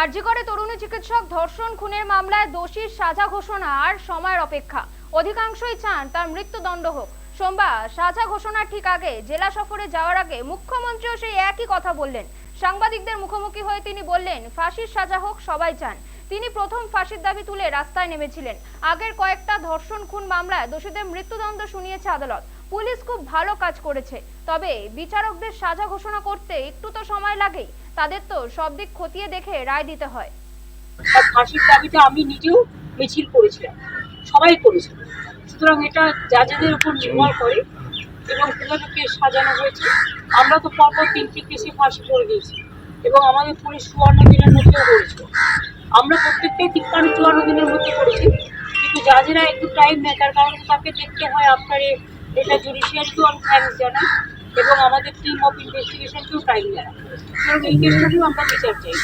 আরজিকরে তরুণী চিকিৎসক ধর্ষণ, খুনের মামলায় দোষীর সাজা ঘোষণা আর সময়ের অপেক্ষা। অধিকাংশই চান তার মৃত্যুদণ্ড হোক। সোমবার সাজা ঘোষণার ঠিক আগে জেলা সফরে যাওয়ার আগে মুখ্যমন্ত্রীও সেই একই কথা বললেন। সাংবাদিকদের মুখোমুখি হয়ে তিনি বললেন, ফাঁসির সাজা হোক, সবাই চান। তিনি প্রথম ফাঁসির দাবি তুলে রাস্তায় নেমেছিলেন। আগের কয়েকটা ধর্ষণ, খুন মামলায় দোষীদের মৃত্যুদণ্ড শুনিয়েছে আদালত। পুলিশ খুব ভালো কাজ করেছে। তবে বিচারকদের সাজা ঘোষণা করতে একটু তো সময় লাগেই। তাদের তো সব দিক খতিয়ে দেখে রায় দিতে হয়। ফাঁসির দাবিতে আমি নিজেও মিছিল করেছিলাম, সবাই করেছিল। সুতরাং এটা জাজেদের উপর নির্ভর করে এবং কীভাবে কেস সাজানো হয়েছে। আমরা তো পরপর তিনটি কেসে ফাঁসি করে দিয়েছি এবং আমাদের পুলিশ চুয়ান্ন দিনের মধ্যেও করেছিল। আমরা প্রত্যেকটাই তিপ্পান্ন চুয়ান্ন দিনের মধ্যে করেছি, কিন্তু জাজেরা একটু টাইম নেয় তার কারণ তাকে দেখতে হয় আপনার এটা জুডিশিয়ারিকেও আমি থ্যাংকস জানাই। আমাদের টিম অফ ইনভেস্টিগেশনকেও টাইম দেয় কারণ এই কেসটাকেও আমরা বিচার চাই।